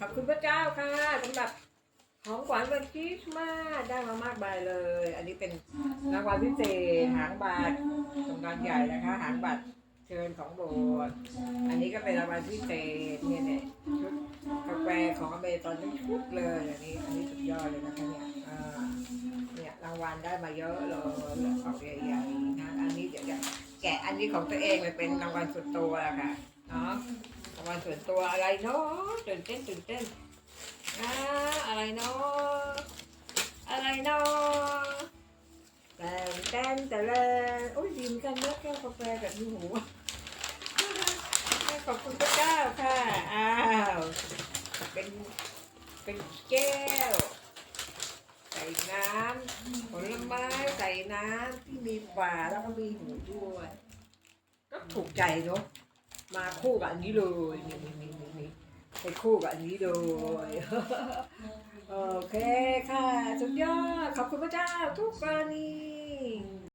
ขอบคุณพระเจ้าค่ะสำหรับของขวัญวันคริสต์มาสได้มามากมายเลย อันนี้เป็นรางวัลพิเศษหางบาทรางวัลใหญ่นะคะ หางบัตรเชิญของโบสถ์อันนี้ก็เป็นรางวัลพิเศษเนี่ยเนี่ยชุดกาแฟของอเมซอนทั้งชุดเลยอันนี้อันนี้สุดยอดเลยนะคะเนี่ยเนี่ยรางวัลได้มาเยอะเลยของใหญ่ๆนะอันนี้เดี๋ยวจะแกะอันนี้ของตัวเองไปเป็นรางวัลส่วนตัวะค่ะเนาะ วัลส่วนตัวอะไรเนาะตื่นเต้นตื่นเต้นอ่าอะไรเนาะอะไรเนาะแต่แต้นแต่ละโอ้ยดีมกันเนอะแก้วกาแฟแบบมีหูขอบคุณพระเจ้าค่ะ อ้าว เป็น เป็นแก้ว ใส่น้ำผลไม้ใส่น้ำที่มีฝาแล้วก็มีหูด้วย ก็ถูกใจเนาะ มาคู่กับอันนี้เลยนี่นี่นี่นี่ไปคู่กับอันนี้เลยโอเคค่ะสุดยอดขอบคุณพระเจ้าทุกกรณี